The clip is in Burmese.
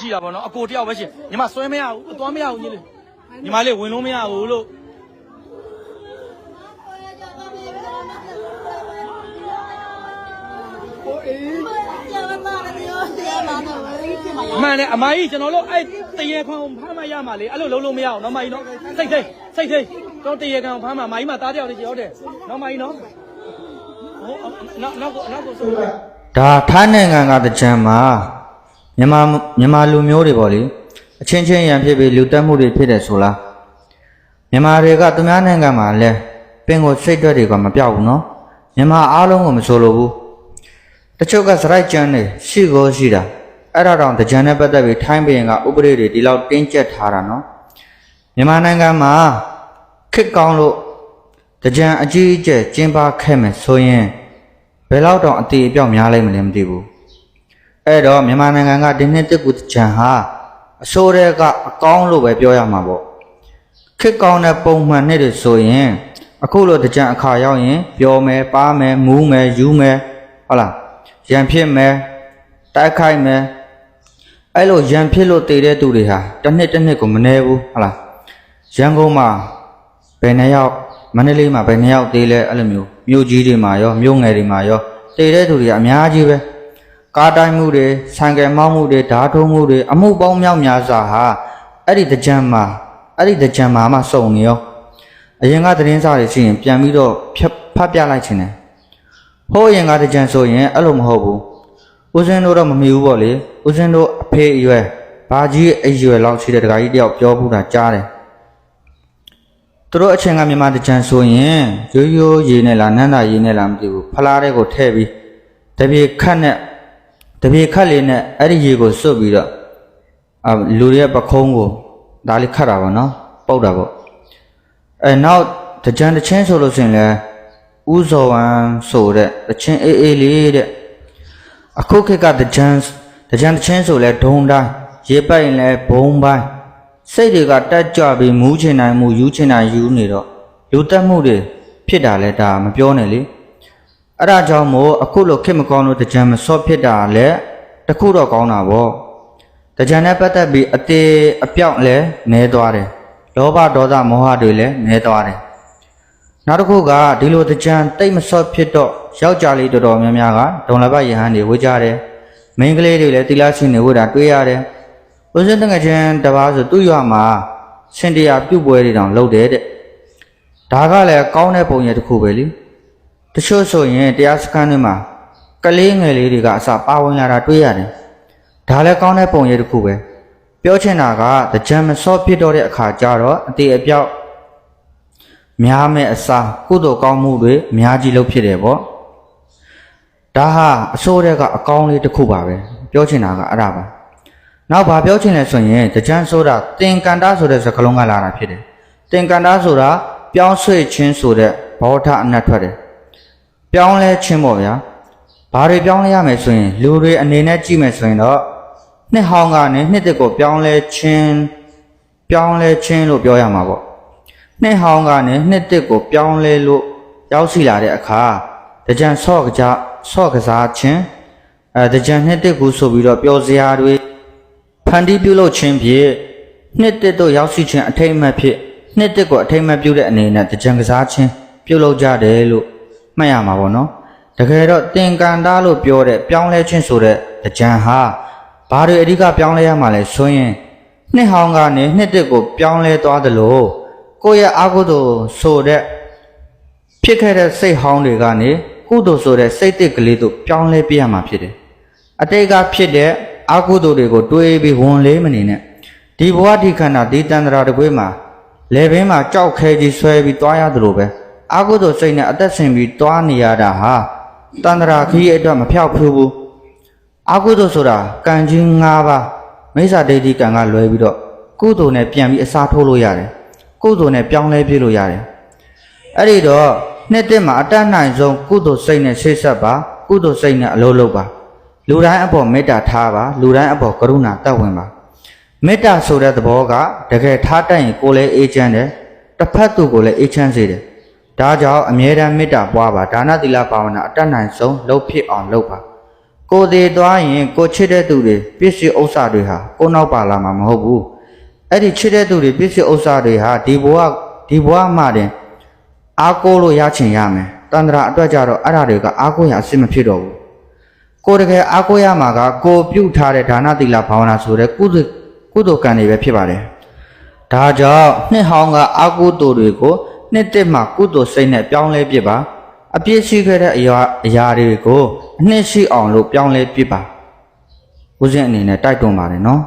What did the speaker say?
ရှိတာပေါ့နော်အကိုတယောက်ပဲရှိညီမဆွဲမရဘူးအသွားမရဘူးညီလေးညီမလေးဝင်လို့မရဘူးလို့အမှန်နဲ့အမကြီးကျွန်တော်တို့အဲ့တရေခွန်ဖမ်းမရမှာလေအဲ့လိုလုံးလုံးမရအောင်နော်မကြီးနော်စိတ်ထိတ်စိတ်ထိတ်ကျွန်တော်တရေခွန်ဖမ်းမှာမကြီးမသားတယောက်လေးရှိဟုတ်တယ်နော်မကြီးနော်ဟိုနောက်နောက်ကိုနောက်ကိုဆိုဒါထိုင်းနိုင်ငံကတကြံမှာ မြန်မာမြန်မာလူမျိုးတွေပေါ့လေအချင်းချင်းရန်ဖြစ်ပြီးလူတက်မှုတွေဖြစ်တယ်ဆိုလားမြန်မာတွေကသူများနိုင်ငံမှာလဲပင်ကိုစိတ်တွက်တွေကမပြောက်ဘူးနော်မြန်မာအားလုံးကိုမဆိုလိုဘူးတချို့ကစရိုက်ကြမ်းနေရှိကိုရှိတာအဲ့ဒါတော့တကြံနဲ့ပတ်သက်ပြီးထိုင်းပြည်ကဥပဒေတွေဒီလောက်တင်းကျပ်ထားတာနော်မြန်မာနိုင်ငံမှာခစ်ကောင်းလို့တကြံအကြီးအကျယ်ကျင်းပခဲ့မယ်ဆိုရင်ဘယ်လောက်တောင်အသေးအပြောက်များလိမ့်မလဲမသိဘူး အဲ့တော့မြန်မာနိုင်ငံကဒီနှစ်တက်ကူတကြံဟာအစိုးရကအကောင်းလို့ပဲပြောရမှာပေါ့ခစ်ကောင်းတဲ့ပုံမှန်နှစ်တွေဆိုရင် အခုလိုတကြံအခါရောက်ရင်ပျော်မယ်ပါမယ်မူးမယ်ယူမယ်ဟုတ်လားရံဖြစ်မယ်တိုက်ခိုက်မယ်အဲ့လိုရံဖြစ်လို့တည်တဲ့သူတွေဟာတစ်နှစ်တစ်နှစ်ကိုမနေဘူးဟုတ်လားရန်ကုန်မှာဘယ်နှစ်ယောက်မန္တလေးမှာဘယ်နှစ်ယောက်သေးလဲအဲ့လိုမျိုးမြို့ကြီးတွေမှာရောမြို့ငယ်တွေမှာရောတည်တဲ့သူတွေကအများကြီးပဲ ကားတိုင်းမှုတွေဆံကယ်မောင်းမှုတွေဓာတ်ထုံးမှုတွေအမှုပေါင်းမြောက်များစွာဟာအဲ့ဒီတကြံမှာအဲ့ဒီတကြံမှာမှစုံနေရောအရင်ကသတင်းစာတွေရှိရင်ပြန်ပြီးတော့ဖြတ်ဖတ်ပြလိုက်ခြင်းတယ်ဟိုးအရင်ကတကြံဆိုရင်အဲ့လိုမဟုတ်ဘူးဦးစင်းတို့တော့မမီဘူးပေါ့လေဦးစင်းတို့အဖေအရွယ်ဘာကြီးအရွယ်လောက်ရှိတဲ့တခါကြီးတယောက်ပြောဘူးတာကြားတယ်သူတို့အချိန်ကမြန်မာတကြံဆိုရင်ရိုးရိုးရေနဲ့လားနန်းသာရေနဲ့လားမသိဘူးဖလားတဲ့ကိုထည့်ပြီးတပြေခတ်နဲ့ တပြေခတ်လေးနဲ့အဲ့ဒီရေကိုစွတ်ပြီးတော့အလူတွေရဲ့ပခုံးကိုဒါလေးခတ်တာပါနော်ပုတ်တာပေါ့အဲနောက်တကြံတချင်းဆိုလို့ဆိုရင်လဲဥဇော်ဝမ်ဆိုတဲ့တချင်းအေးအေးလေးတဲ့အခုခေတ်ကတကြံတကြံတချင်းဆိုလဲဒုံတိုင်းရေပိုက်ရင်လဲဘုံပိုင်းစိတ်တွေကတက်ကြွပြီးမူးချင်နိုင်မှုယူချင်နိုင်ယူနေတော့လူတက်မှုတွေဖြစ်တာလဲဒါမပြောနဲ့လေ အဲ့ဒါကြောင့်မို့အခုလိုခက်မကောင်းလို့တကြံမစော့ဖြစ်တာလဲတခုတော့ကောင်းတာပေါ့တကြံနဲ့ပတ်သက်ပြီးအသေးအပြောက်လဲနဲသွားတယ်လောဘဒေါသမောဟတွေလည်းနဲသွားတယ်နောက်တစ်ခုကဒီလိုတကြံတိတ်မစော့ဖြစ်တော့ယောက်ျားလေးတော်တော်များများကဒုံလဘယဟန်တွေဝေကြတယ်မိန်းကလေးတွေလည်းတိလားရှင်တွေဝေတာတွေ့ရတယ်ဦးစင်းတငယ်ချင်းတစ်ပါးဆိုသူ့ရွာမှာရှင်တရားပြုတ်ပွဲတွေတောင်လုပ်တယ်တဲ့ဒါကလည်းကောင်းတဲ့ပုံရိပ်တစ်ခုပဲလी တချို့ဆိုရင်တရားစခန်းတွေမှာကလေးငယ်လေးတွေကအစပါဝင်လာတာတွေ့ရတယ်ဒါလည်းကောင်းတဲ့ပုံရိပ်တစ်ခုပဲပြောချင်တာကတကြံမစောဖြစ်တော့တဲ့အခါကျတော့အတေအပြောက်များမဲ့အစားကုသိုလ်ကောင်းမှုတွေအများကြီးလုပ်ဖြစ်တယ်ပေါ့ဒါဟာအစိုးရကအကောင်းလေးတစ်ခုပါပဲပြောချင်တာကအဲ့ဒါပါနောက်ဗာပြောချင်လဲဆိုရင်တကြံဆိုတာတင်ကန်တာဆိုတဲ့စကားလုံးကလာတာဖြစ်တယ်။တင်ကန်တာဆိုတာပြောင်းဆွေ့ခြင်းဆိုတဲ့ဘောဓအနတ်ထွက်တယ်။ ပြောင်းလဲခြင်းပေါ့ဗျာ။ဘာတွေပြောင်းလဲရမယ်ဆိုရင်လူတွေအနေနဲ့ကြည့်မယ်ဆိုရင်တော့နှစ်ဟောင်းကနေနှစ်တစ်ကိုပြောင်းလဲခြင်းပြောင်းလဲခြင်းလို့ပြောရမှာပေါ့။နှစ်ဟောင်းကနေနှစ်တစ်ကိုပြောင်းလဲလို့ရောက်စီလာတဲ့အခါတကြံဆော့ကကြဆော့ကစားခြင်းအဲတကြံနှစ်တစ်ကိုဆိုပြီးတော့ပျော်စရာတွေဖန်တီးပြုလုပ်ခြင်းဖြင့်နှစ်တစ်တို့ရောက်ရှိခြင်းအထိတ်အမှတ်ဖြင့်နှစ်တစ်ကိုအထိတ်အမှတ်ပြုတဲ့အနေနဲ့တကြံကစားခြင်းပြုလုပ်ကြတယ်လို့ မှတ်ရမှာပေါ့နော်တကယ်တော့တင်ကန်တာလို့ပြောတဲ့ပြောင်းလဲခြင်းဆိုတဲ့တကြံဟာဘာတွေအဓိကပြောင်းလဲရမှာလဲဆိုရင်နှစ်ဟောင်းကနေနှစ်တစ်ကိုပြောင်းလဲသွားသလိုကိုယ့်ရဲ့အာဟုသို့ဆိုတဲ့ဖြစ်ခဲ့တဲ့စိတ်ဟောင်းတွေကနေကုသိုလ်ဆိုတဲ့စိတ်တစ်ကလေးတို့ပြောင်းလဲပြရမှာဖြစ်တယ်အတိတ်ကဖြစ်တဲ့အကုသိုလ်တွေကိုတွေးပြီးဝန်လေးမနေနဲ့ဒီဘဝဒီခန္ဓာဒီတန္တရာတကွေးမှာလေဘင်းမှာကြောက်ခဲကြီးဆွဲပြီးတွားရတယ်လို့ပဲ အကုသိုလ်စိတ်နဲ့အသက်ရှင်ပြီးတွားနေရတာဟာတန္တရာခီးအတွက်မဖြောက်ဖြူဘူးအကုသိုလ်ဆိုတာကံကြီး၅ပါးမိစ္ဆာဒိဋ္ဌိကံကလွဲပြီးတော့ကုသိုလ်နဲ့ပြန်ပြီးအစားထိုးလို့ရတယ်ကုသိုလ်နဲ့ပြောင်းလဲပြလို့ရတယ်အဲ့ဒီတော့နှစ်တစ်မှာအတတ်နိုင်ဆုံးကုသိုလ်စိတ်နဲ့ရှေ့ဆက်ပါကုသိုလ်စိတ်နဲ့အလုပ်လုပ်ပါလူတိုင်းအပေါ်မေတ္တာထားပါလူတိုင်းအပေါ်ကရုဏာတတ်ဝင်ပါမေတ္တာဆိုတဲ့သဘောကတကယ်ထားတတ်ရင်ကိုယ်လည်းအေးချမ်းတယ်တစ်ဖက်သူကိုလည်းအေးချမ်းစေတယ် ဒါကြောင့်အမြဲတမ်းမေတ္တာပွားပါဒါနသီလဘာဝနာအတတ်နိုင်ဆုံးလုပ်ဖြစ်အောင်လုပ်ပါကိုသေးသွားရင်ကိုချစ်တဲ့သူတွေပစ္စည်းဥစ္စာတွေဟာကိုနောက်ပါလာမှာမဟုတ်ဘူးအဲ့ဒီချစ်တဲ့သူတွေပစ္စည်းဥစ္စာတွေဟာဒီဘဝဒီဘဝမှာတင်အားကိုးလို့ရချင်ရမယ်တန္တရာအတွက်ကြတော့အဲ့ဒါတွေကအားကိုးရအစစ်မဖြစ်တော့ဘူးကိုတကယ်အားကိုးရမှာကကိုပြုတ်ထားတဲ့ဒါနသီလဘာဝနာဆိုတဲ့ကုသိုလ်ကုသိုလ်ကံတွေပဲဖြစ်ပါတယ်ဒါကြောင့်နှစ်ဟောင်းကအာကုသိုလ်တွေကို နှစ်တစ်မှကုသိုလ်စိတ်နဲ့ပြောင်းလဲပြစ်ပါအပြစ်ရှိခဲ့တဲ့အရာအရာတွေကိုအနှစ်ရှိအောင်လို့ပြောင်းလဲပြစ်ပါဦးဇင်းအနေနဲ့တိုက်တွန်းပါတယ်နော်